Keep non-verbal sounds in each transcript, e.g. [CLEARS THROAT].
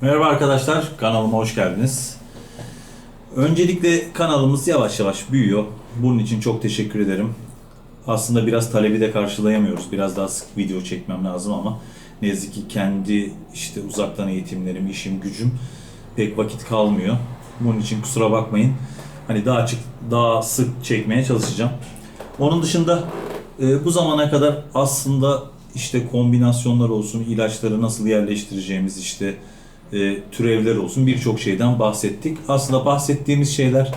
Merhaba arkadaşlar, kanalıma hoş geldiniz. Öncelikle kanalımız yavaş yavaş büyüyor. Bunun için çok teşekkür ederim. Aslında biraz talebi de karşılayamıyoruz. Biraz daha sık video çekmem lazım ama ne yazık ki kendi işte uzaktan eğitimlerim, işim, gücüm pek vakit kalmıyor. Bunun için kusura bakmayın. Hani daha açık, daha sık çekmeye çalışacağım. Onun dışında e, bu zamana kadar aslında işte kombinasyonlar olsun, ilaçları nasıl yerleştireceğimiz işte e, türevler olsun birçok şeyden bahsettik. Aslında bahsettiğimiz şeyler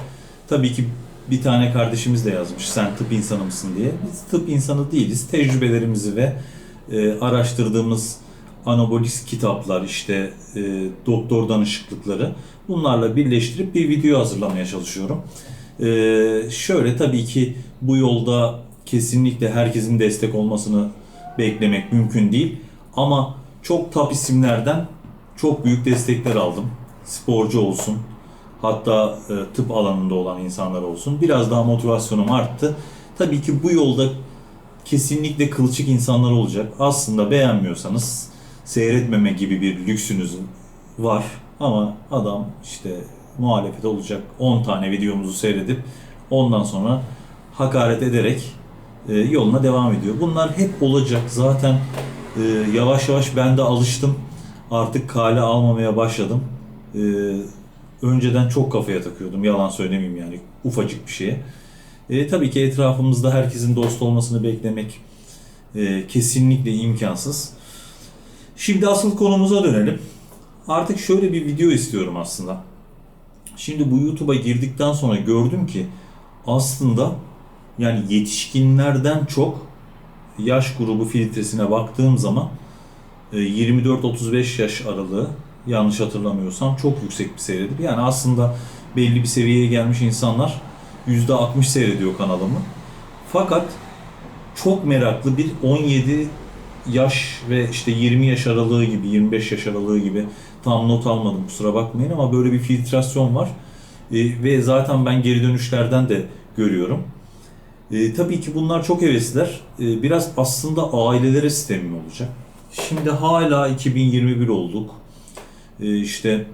tabii ki bir tane kardeşimiz de yazmış sen tıp insanı mısın diye. Biz tıp insanı değiliz. Tecrübelerimizi ve e, araştırdığımız anabolik kitaplar işte e, doktor danışıklıkları bunlarla birleştirip bir video hazırlamaya çalışıyorum. E, şöyle tabii ki bu yolda kesinlikle herkesin destek olmasını beklemek mümkün değil. Ama çok top isimlerden çok büyük destekler aldım. Sporcu olsun, hatta e, tıp alanında olan insanlar olsun. Biraz daha motivasyonum arttı. Tabii ki bu yolda kesinlikle kılçık insanlar olacak. Aslında beğenmiyorsanız seyretmeme gibi bir lüksünüz var. Ama adam işte muhalefet olacak 10 tane videomuzu seyredip ondan sonra hakaret ederek e, yoluna devam ediyor. Bunlar hep olacak. Zaten e, yavaş yavaş ben de alıştım. Artık kale almamaya başladım. E, önceden çok kafaya takıyordum. Yalan söylemeyeyim yani. Ufacık bir şeye. E, tabii ki etrafımızda herkesin dost olmasını beklemek e, kesinlikle imkansız. Şimdi asıl konumuza dönelim. Artık şöyle bir video istiyorum aslında. Şimdi bu YouTube'a girdikten sonra gördüm ki aslında yani yetişkinlerden çok yaş grubu filtresine baktığım zaman 24-35 yaş aralığı yanlış hatırlamıyorsam çok yüksek bir seyredir. Yani aslında belli bir seviyeye gelmiş insanlar %60 seyrediyor kanalımı. Fakat çok meraklı bir 17 yaş ve işte 20 yaş aralığı gibi, 25 yaş aralığı gibi tam not almadım kusura bakmayın ama böyle bir filtrasyon var. E, ve zaten ben geri dönüşlerden de görüyorum. E, tabii ki bunlar çok hevesliler. E, biraz aslında ailelere sistemim olacak. Şimdi hala 2021 olduk. E, işte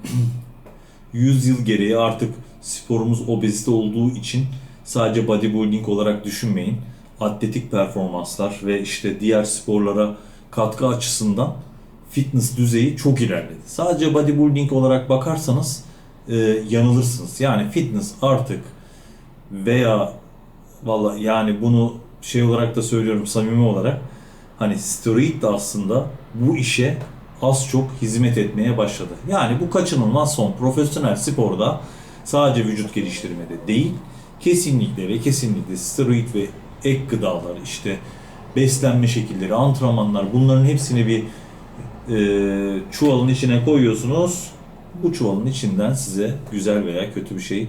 [CLEARS THROAT] 100 yıl gereği artık sporumuz obezite olduğu için sadece bodybuilding olarak düşünmeyin. Atletik performanslar ve işte diğer sporlara katkı açısından fitness düzeyi çok ilerledi. Sadece bodybuilding olarak bakarsanız e, yanılırsınız. Yani fitness artık veya valla yani bunu şey olarak da söylüyorum samimi olarak hani steroid de aslında bu işe az çok hizmet etmeye başladı. Yani bu kaçınılmaz son profesyonel sporda sadece vücut geliştirmede değil kesinlikle ve kesinlikle steroid ve ek gıdalar işte beslenme şekilleri, antrenmanlar bunların hepsini bir e, çuvalın içine koyuyorsunuz. Bu çuvalın içinden size güzel veya kötü bir şey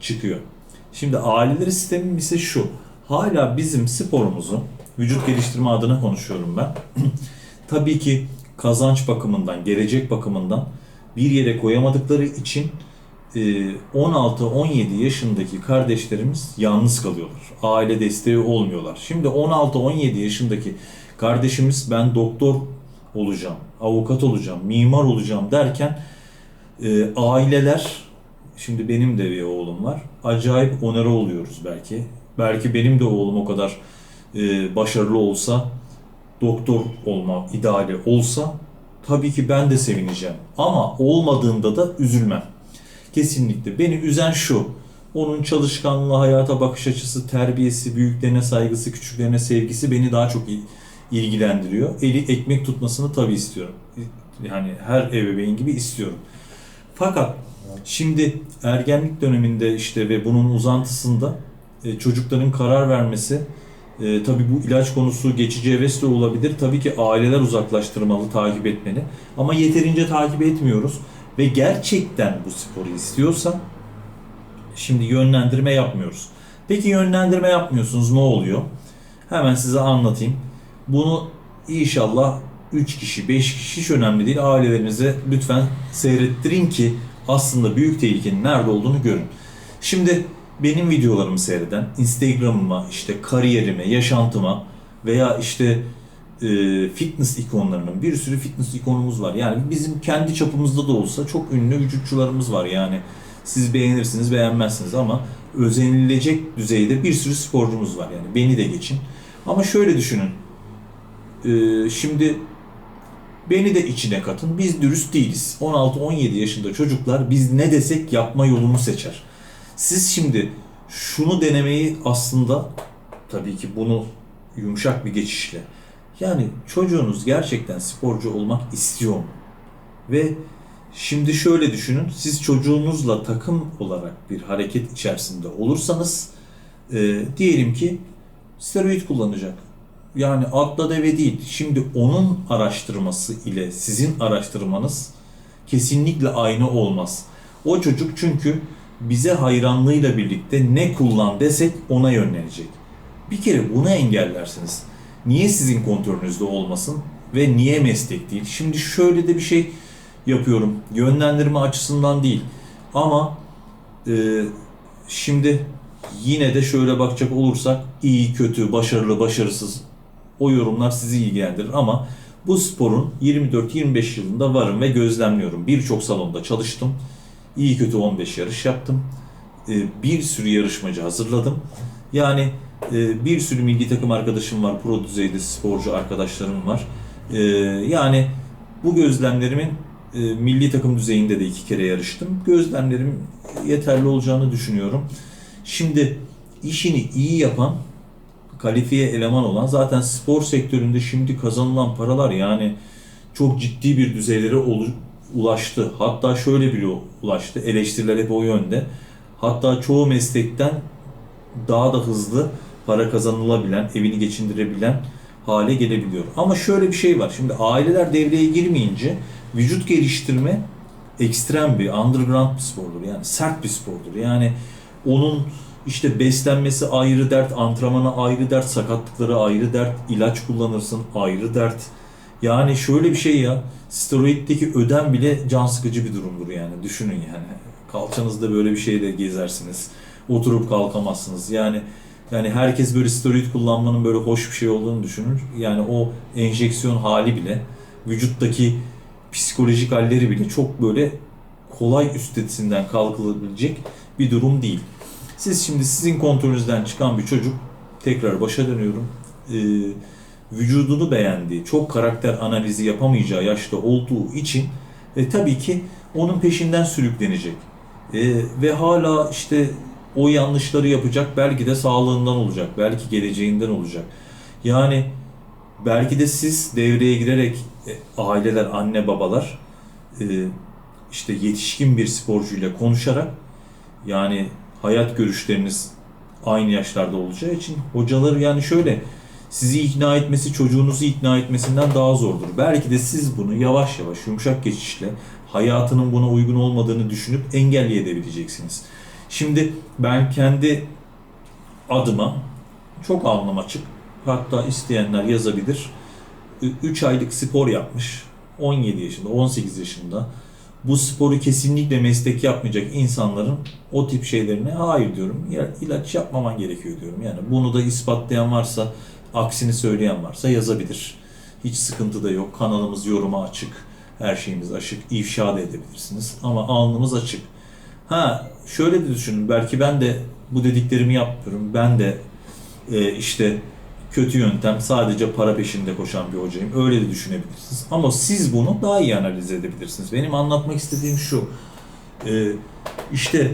çıkıyor. Şimdi aileleri sistemim ise şu. Hala bizim sporumuzu, vücut geliştirme adına konuşuyorum ben. [CLEARS THROAT] Tabii ki kazanç bakımından, gelecek bakımından bir yere koyamadıkları için 16-17 yaşındaki kardeşlerimiz yalnız kalıyorlar. Aile desteği olmuyorlar. Şimdi 16-17 yaşındaki kardeşimiz ben doktor olacağım, avukat olacağım, mimar olacağım derken e, aileler şimdi benim de bir oğlum var. Acayip onere oluyoruz belki. Belki benim de oğlum o kadar e, başarılı olsa, doktor olma ideali olsa tabii ki ben de sevineceğim. Ama olmadığında da üzülmem. Kesinlikle. Beni üzen şu. Onun çalışkanlığı, hayata bakış açısı, terbiyesi, büyüklerine saygısı, küçüklerine sevgisi beni daha çok ilgilendiriyor. Eli ekmek tutmasını tabii istiyorum. Yani her ebeveyn gibi istiyorum. Fakat şimdi ergenlik döneminde işte ve bunun uzantısında e, çocukların karar vermesi e, tabii bu ilaç konusu geçici heves de olabilir. Tabii ki aileler uzaklaştırmalı, takip etmeli. Ama yeterince takip etmiyoruz. Ve gerçekten bu sporu istiyorsa şimdi yönlendirme yapmıyoruz. Peki yönlendirme yapmıyorsunuz ne oluyor? Hemen size anlatayım. Bunu inşallah 3 kişi, 5 kişi hiç önemli değil. Ailelerinize lütfen seyrettirin ki aslında büyük tehlikenin nerede olduğunu görün. Şimdi benim videolarımı seyreden, Instagram'ıma, işte kariyerime, yaşantıma veya işte e, fitness ikonlarının bir sürü fitness ikonumuz var. Yani bizim kendi çapımızda da olsa çok ünlü vücutçularımız var. Yani siz beğenirsiniz beğenmezsiniz ama özenilecek düzeyde bir sürü sporcumuz var. Yani beni de geçin. Ama şöyle düşünün. E, şimdi beni de içine katın. Biz dürüst değiliz. 16-17 yaşında çocuklar biz ne desek yapma yolunu seçer. Siz şimdi şunu denemeyi aslında tabii ki bunu yumuşak bir geçişle yani çocuğunuz gerçekten sporcu olmak istiyor mu? Ve şimdi şöyle düşünün, siz çocuğunuzla takım olarak bir hareket içerisinde olursanız, e, diyelim ki steroid kullanacak. Yani atla deve değil. Şimdi onun araştırması ile sizin araştırmanız kesinlikle aynı olmaz. O çocuk çünkü bize hayranlığıyla birlikte ne kullan desek ona yönlenecek. Bir kere bunu engellersiniz niye sizin kontrolünüzde olmasın ve niye meslek değil? Şimdi şöyle de bir şey yapıyorum. Yönlendirme açısından değil. Ama e, şimdi yine de şöyle bakacak olursak iyi, kötü, başarılı, başarısız o yorumlar sizi ilgilendirir ama bu sporun 24-25 yılında varım ve gözlemliyorum. Birçok salonda çalıştım. İyi kötü 15 yarış yaptım. E, bir sürü yarışmacı hazırladım. Yani e, bir sürü milli takım arkadaşım var, pro düzeyde sporcu arkadaşlarım var. E, yani bu gözlemlerimin e, milli takım düzeyinde de iki kere yarıştım. Gözlemlerim yeterli olacağını düşünüyorum. Şimdi işini iyi yapan, kalifiye eleman olan zaten spor sektöründe şimdi kazanılan paralar yani çok ciddi bir düzeylere ulaştı. Hatta şöyle bile ulaştı. Eleştiriler hep o yönde. Hatta çoğu meslekten daha da hızlı para kazanılabilen, evini geçindirebilen hale gelebiliyor. Ama şöyle bir şey var. Şimdi aileler devreye girmeyince vücut geliştirme ekstrem bir underground bir spordur. Yani sert bir spordur. Yani onun işte beslenmesi ayrı dert, antrenmanı ayrı dert, sakatlıkları ayrı dert, ilaç kullanırsın ayrı dert. Yani şöyle bir şey ya, steroiddeki ödem bile can sıkıcı bir durumdur yani. Düşünün yani. Kalçanızda böyle bir şeyle gezersiniz. Oturup kalkamazsınız. Yani yani herkes böyle steroid kullanmanın böyle hoş bir şey olduğunu düşünür. Yani o enjeksiyon hali bile, vücuttaki psikolojik halleri bile çok böyle kolay üstesinden kalkılabilecek bir durum değil. Siz şimdi sizin kontrolünüzden çıkan bir çocuk, tekrar başa dönüyorum, e, vücudunu beğendiği, çok karakter analizi yapamayacağı yaşta olduğu için e, tabii ki onun peşinden sürüklenecek. E, ve hala işte o yanlışları yapacak. Belki de sağlığından olacak. Belki geleceğinden olacak. Yani belki de siz devreye girerek e, aileler, anne babalar e, işte yetişkin bir sporcuyla konuşarak yani hayat görüşleriniz aynı yaşlarda olacağı için hocaları yani şöyle sizi ikna etmesi çocuğunuzu ikna etmesinden daha zordur. Belki de siz bunu yavaş yavaş yumuşak geçişle hayatının buna uygun olmadığını düşünüp engelleyebileceksiniz. Şimdi ben kendi adıma çok alnım açık. Hatta isteyenler yazabilir. 3 aylık spor yapmış. 17 yaşında, 18 yaşında. Bu sporu kesinlikle meslek yapmayacak insanların o tip şeylerine hayır diyorum. Ya, ilaç yapmaman gerekiyor diyorum. Yani bunu da ispatlayan varsa, aksini söyleyen varsa yazabilir. Hiç sıkıntı da yok. Kanalımız yoruma açık. Her şeyimiz açık. İfşa da edebilirsiniz. Ama alnımız açık. Ha şöyle de düşünün. Belki ben de bu dediklerimi yapmıyorum. Ben de e, işte kötü yöntem sadece para peşinde koşan bir hocayım. Öyle de düşünebilirsiniz. Ama siz bunu daha iyi analiz edebilirsiniz. Benim anlatmak istediğim şu. E, işte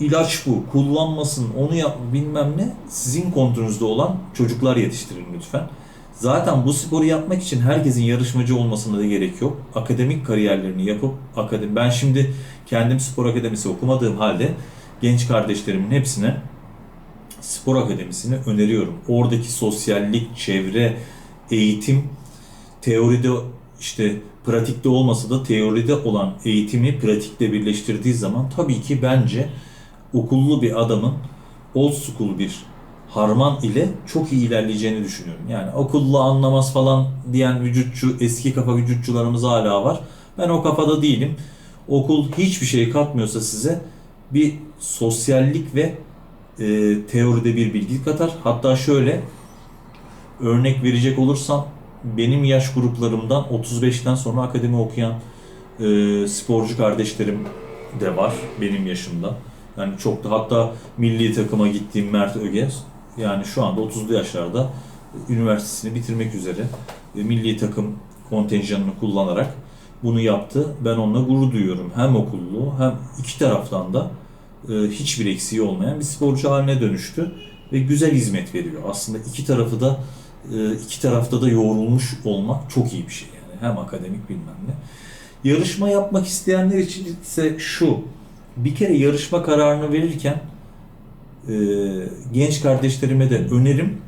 ilaç bu, kullanmasın, onu yap bilmem ne sizin kontrolünüzde olan çocuklar yetiştirin lütfen. Zaten bu sporu yapmak için herkesin yarışmacı olmasına da gerek yok. Akademik kariyerlerini yapıp akademi ben şimdi kendim spor akademisi okumadığım halde genç kardeşlerimin hepsine spor akademisini öneriyorum. Oradaki sosyallik, çevre, eğitim teoride işte pratikte olmasa da teoride olan eğitimi pratikte birleştirdiği zaman tabii ki bence okullu bir adamın old school bir harman ile çok iyi ilerleyeceğini düşünüyorum. Yani okullu anlamaz falan diyen vücutçu, eski kafa vücutçularımız hala var. Ben o kafada değilim. Okul hiçbir şey katmıyorsa size bir sosyallik ve e, teoride bir bilgi katar. Hatta şöyle örnek verecek olursam benim yaş gruplarımdan 35'ten sonra akademi okuyan e, sporcu kardeşlerim de var benim yaşımda. Yani çok da hatta milli takıma gittiğim Mert Öge yani şu anda 30'lu yaşlarda üniversitesini bitirmek üzere e, milli takım kontenjanını kullanarak bunu yaptı. Ben onunla gurur duyuyorum. Hem okullu hem iki taraftan da e, hiçbir eksiği olmayan bir sporcu haline dönüştü ve güzel hizmet veriyor. Aslında iki tarafı da e, iki tarafta da yoğrulmuş olmak çok iyi bir şey yani. Hem akademik bilmem ne. Yarışma yapmak isteyenler için ise şu. Bir kere yarışma kararını verirken e, genç kardeşlerime de önerim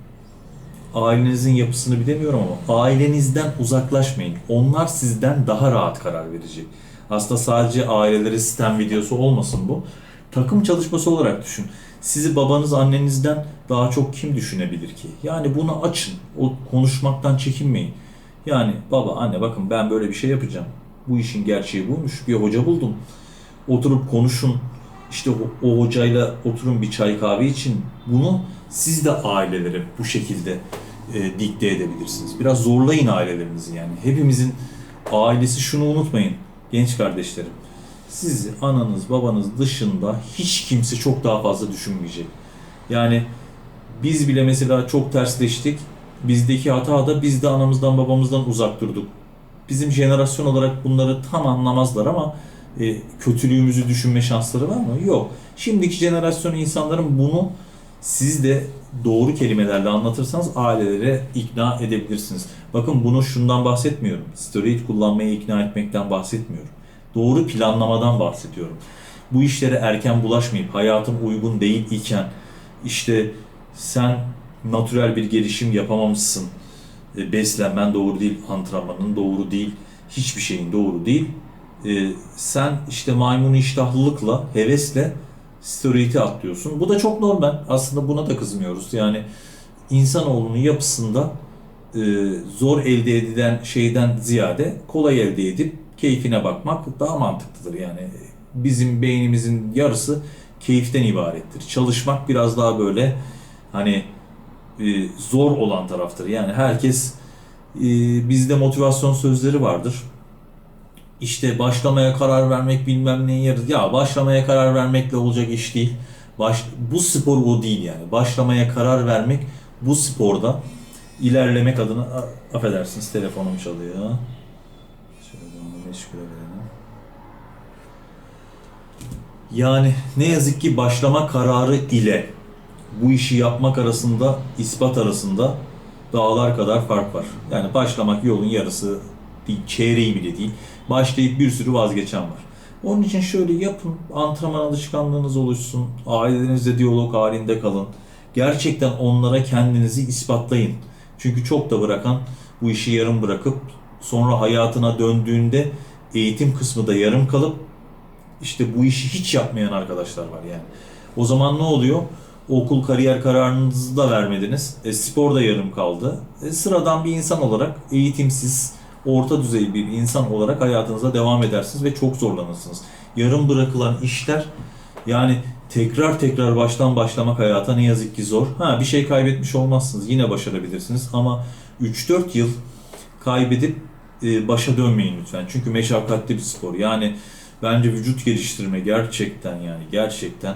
ailenizin yapısını bilemiyorum ama ailenizden uzaklaşmayın. Onlar sizden daha rahat karar verecek. Aslında sadece aileleri sistem videosu olmasın bu. Takım çalışması olarak düşün. Sizi babanız annenizden daha çok kim düşünebilir ki? Yani bunu açın. O konuşmaktan çekinmeyin. Yani baba anne bakın ben böyle bir şey yapacağım. Bu işin gerçeği buymuş. Bir hoca buldum. Oturup konuşun. İşte o, o hocayla oturun bir çay kahve için. Bunu siz de ailelere bu şekilde e, dikte edebilirsiniz. Biraz zorlayın ailelerinizi yani. Hepimizin ailesi şunu unutmayın genç kardeşlerim. Sizi ananız babanız dışında hiç kimse çok daha fazla düşünmeyecek. Yani biz bile mesela çok tersleştik. Bizdeki hata da biz de anamızdan babamızdan uzak durduk. Bizim jenerasyon olarak bunları tam anlamazlar ama e, kötülüğümüzü düşünme şansları var mı? Yok. Şimdiki jenerasyon insanların bunu siz de doğru kelimelerle anlatırsanız ailelere ikna edebilirsiniz. Bakın bunu şundan bahsetmiyorum. Steroid kullanmayı ikna etmekten bahsetmiyorum. Doğru planlamadan bahsediyorum. Bu işlere erken bulaşmayıp hayatın uygun değil iken işte sen natürel bir gelişim yapamamışsın. E, Beslenmen doğru değil, antrenmanın doğru değil, hiçbir şeyin doğru değil. E, sen işte maymun iştahlılıkla, hevesle steroidi atlıyorsun. Bu da çok normal. Aslında buna da kızmıyoruz. Yani insanoğlunun yapısında e, zor elde edilen şeyden ziyade kolay elde edip keyfine bakmak daha mantıklıdır. Yani bizim beynimizin yarısı keyiften ibarettir. Çalışmak biraz daha böyle hani e, zor olan taraftır. Yani herkes e, bizde motivasyon sözleri vardır. İşte başlamaya karar vermek bilmem neyin yarısı. Ya başlamaya karar vermekle olacak iş değil. Baş, bu spor o değil yani. Başlamaya karar vermek bu sporda ilerlemek adına affedersiniz telefonum çalıyor. Şöyle onu meşgul edelim. Yani ne yazık ki başlama kararı ile bu işi yapmak arasında, ispat arasında dağlar kadar fark var. Yani başlamak yolun yarısı değil, çeyreği bile değil. Başlayıp bir sürü vazgeçen var. Onun için şöyle yapın, antrenman alışkanlığınız oluşsun, ailelerinizle diyalog halinde kalın. Gerçekten onlara kendinizi ispatlayın. Çünkü çok da bırakan bu işi yarım bırakıp sonra hayatına döndüğünde eğitim kısmı da yarım kalıp işte bu işi hiç yapmayan arkadaşlar var yani. O zaman ne oluyor? Okul kariyer kararınızı da vermediniz. E, spor da yarım kaldı. E, sıradan bir insan olarak eğitimsiz, orta düzey bir insan olarak hayatınıza devam edersiniz ve çok zorlanırsınız. Yarım bırakılan işler yani tekrar tekrar baştan başlamak hayata ne yazık ki zor. Ha bir şey kaybetmiş olmazsınız. Yine başarabilirsiniz ama 3-4 yıl kaybedip e, başa dönmeyin lütfen. Çünkü meşakkatli bir spor. Yani bence vücut geliştirme gerçekten yani gerçekten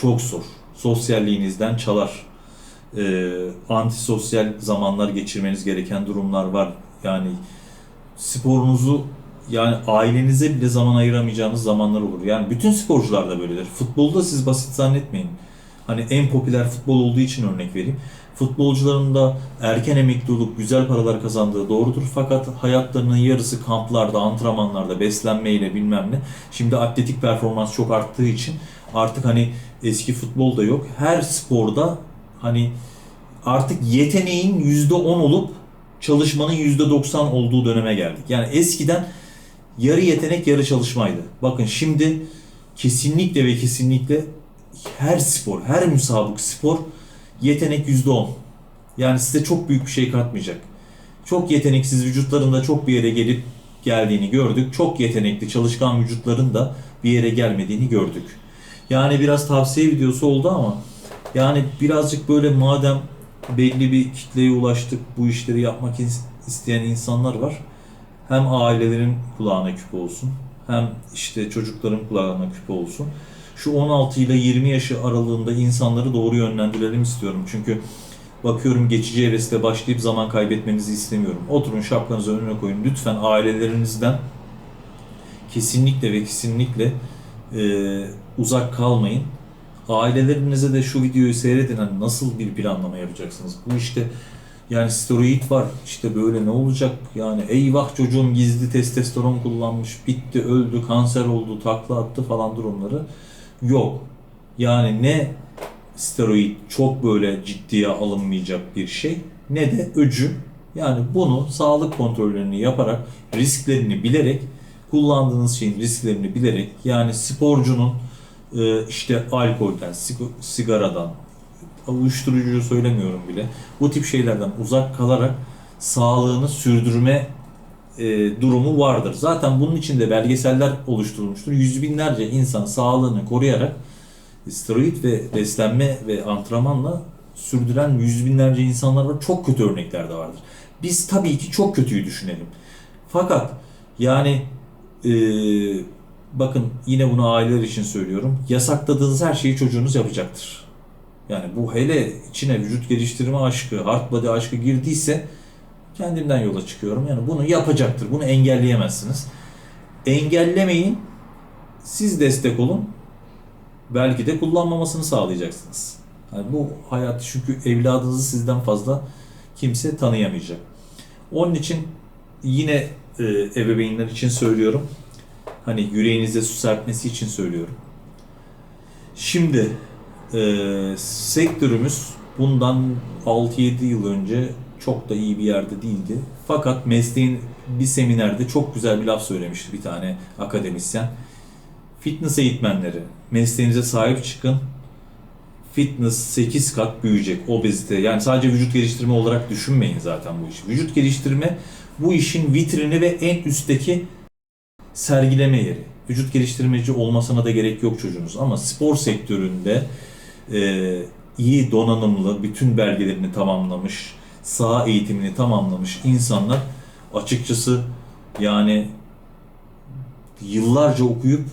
çok zor. Sosyalliğinizden çalar. E, antisosyal zamanlar geçirmeniz gereken durumlar var. Yani sporunuzu yani ailenize bile zaman ayıramayacağınız zamanlar olur. Yani bütün sporcular da böyledir. Futbolda siz basit zannetmeyin. Hani en popüler futbol olduğu için örnek vereyim. Futbolcuların da erken emekli olup güzel paralar kazandığı doğrudur. Fakat hayatlarının yarısı kamplarda, antrenmanlarda, beslenmeyle bilmem ne. Şimdi atletik performans çok arttığı için artık hani eski futbol da yok. Her sporda hani artık yeteneğin %10 olup çalışmanın %90 olduğu döneme geldik. Yani eskiden yarı yetenek yarı çalışmaydı. Bakın şimdi kesinlikle ve kesinlikle her spor, her müsabık spor yetenek %10. Yani size çok büyük bir şey katmayacak. Çok yeteneksiz vücutların da çok bir yere gelip geldiğini gördük. Çok yetenekli çalışkan vücutların da bir yere gelmediğini gördük. Yani biraz tavsiye videosu oldu ama yani birazcık böyle madem belli bir kitleye ulaştık, bu işleri yapmak is- isteyen insanlar var. Hem ailelerin kulağına küpe olsun, hem işte çocukların kulağına küpe olsun. Şu 16 ile 20 yaşı aralığında insanları doğru yönlendirelim istiyorum. Çünkü bakıyorum geçici hevesle başlayıp zaman kaybetmenizi istemiyorum. Oturun şapkanızı önüne koyun. Lütfen ailelerinizden kesinlikle ve kesinlikle e, uzak kalmayın. Ailelerinize de şu videoyu seyredin. Hani nasıl bir planlama yapacaksınız? Bu işte yani steroid var. İşte böyle ne olacak? Yani eyvah çocuğum gizli testosteron kullanmış, bitti, öldü, kanser oldu, takla attı falan durumları yok. Yani ne steroid çok böyle ciddiye alınmayacak bir şey ne de öcü. Yani bunu sağlık kontrollerini yaparak, risklerini bilerek, kullandığınız şeyin risklerini bilerek yani sporcunun e, işte alkolden, sig- sigaradan, uyuşturucu söylemiyorum bile. Bu tip şeylerden uzak kalarak sağlığını sürdürme e, durumu vardır. Zaten bunun için de belgeseller oluşturulmuştur. Yüz binlerce insan sağlığını koruyarak steroid ve beslenme ve antrenmanla sürdüren yüz binlerce insanlar var. Çok kötü örnekler de vardır. Biz tabii ki çok kötüyü düşünelim. Fakat yani e, bakın yine bunu aileler için söylüyorum. Yasakladığınız her şeyi çocuğunuz yapacaktır. Yani bu hele içine vücut geliştirme aşkı, hard body aşkı girdiyse kendimden yola çıkıyorum. Yani bunu yapacaktır. Bunu engelleyemezsiniz. Engellemeyin. Siz destek olun. Belki de kullanmamasını sağlayacaksınız. Yani bu hayat çünkü evladınızı sizden fazla kimse tanıyamayacak. Onun için yine e, ebeveynler için söylüyorum. Hani yüreğinize su serpmesi için söylüyorum. Şimdi e, sektörümüz bundan 6-7 yıl önce çok da iyi bir yerde değildi. Fakat mesleğin bir seminerde çok güzel bir laf söylemişti bir tane akademisyen. Fitness eğitmenleri, mesleğinize sahip çıkın. Fitness 8 kat büyüyecek, obezite. Yani sadece vücut geliştirme olarak düşünmeyin zaten bu işi. Vücut geliştirme bu işin vitrini ve en üstteki sergileme yeri. Vücut geliştirmeci olmasına da gerek yok çocuğunuz ama spor sektöründe e, iyi donanımlı, bütün belgelerini tamamlamış, saha eğitimini tamamlamış insanlar açıkçası yani yıllarca okuyup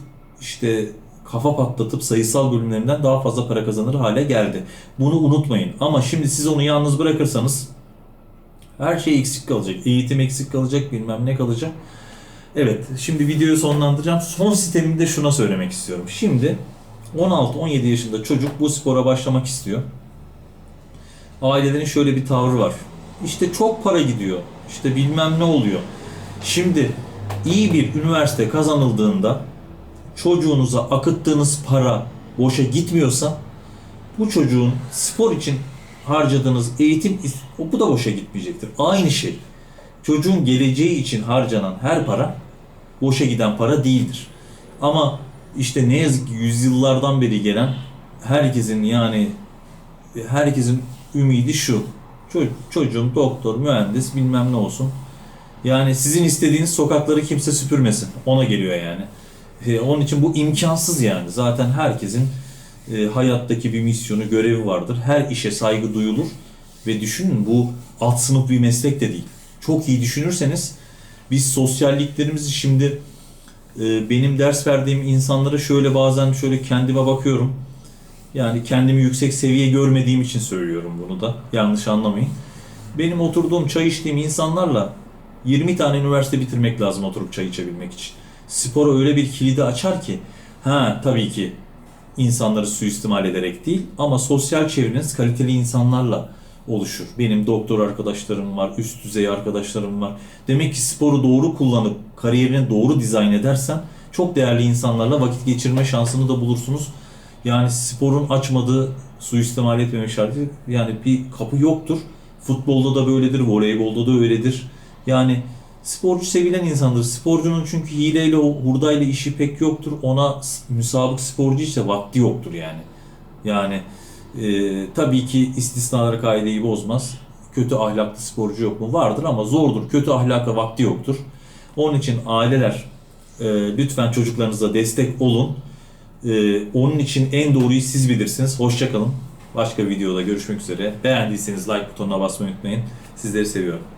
işte kafa patlatıp sayısal bölümlerinden daha fazla para kazanır hale geldi. Bunu unutmayın. Ama şimdi siz onu yalnız bırakırsanız her şey eksik kalacak. Eğitim eksik kalacak, bilmem ne kalacak. Evet, şimdi videoyu sonlandıracağım. Son sistemimi de şuna söylemek istiyorum. Şimdi 16-17 yaşında çocuk bu spora başlamak istiyor. Ailelerin şöyle bir tavrı var. İşte çok para gidiyor. İşte bilmem ne oluyor. Şimdi iyi bir üniversite kazanıldığında çocuğunuza akıttığınız para boşa gitmiyorsa bu çocuğun spor için harcadığınız eğitim bu da boşa gitmeyecektir. Aynı şey. Çocuğun geleceği için harcanan her para boşa giden para değildir. Ama işte ne yazık ki yüzyıllardan beri gelen herkesin yani herkesin ümidi şu. Ço- çocuğum doktor, mühendis bilmem ne olsun. Yani sizin istediğiniz sokakları kimse süpürmesin. Ona geliyor yani. E, onun için bu imkansız yani. Zaten herkesin e, hayattaki bir misyonu, görevi vardır. Her işe saygı duyulur. Ve düşünün bu alt sınıf bir meslek de değil. Çok iyi düşünürseniz biz sosyalliklerimizi şimdi e, benim ders verdiğim insanlara şöyle bazen şöyle kendime bakıyorum. Yani kendimi yüksek seviye görmediğim için söylüyorum bunu da. Yanlış anlamayın. Benim oturduğum çay içtiğim insanlarla 20 tane üniversite bitirmek lazım oturup çay içebilmek için. Spora öyle bir kilidi açar ki ha tabii ki insanları suistimal ederek değil ama sosyal çevreniz kaliteli insanlarla oluşur. Benim doktor arkadaşlarım var, üst düzey arkadaşlarım var. Demek ki sporu doğru kullanıp kariyerini doğru dizayn edersen çok değerli insanlarla vakit geçirme şansını da bulursunuz. Yani sporun açmadığı suistimal etmemek şartı yani bir kapı yoktur. Futbolda da böyledir, voleybolda da öyledir. Yani sporcu sevilen insandır. Sporcunun çünkü hileyle, hurdayla işi pek yoktur. Ona müsabık sporcu ise vakti yoktur yani. Yani e, tabii ki istisnalar kaideyi bozmaz. Kötü ahlaklı sporcu yok mu? Vardır ama zordur. Kötü ahlaka vakti yoktur. Onun için aileler e, lütfen çocuklarınıza destek olun. E, onun için en doğruyu siz bilirsiniz. Hoşçakalın. Başka videoda görüşmek üzere. Beğendiyseniz like butonuna basmayı unutmayın. Sizleri seviyorum.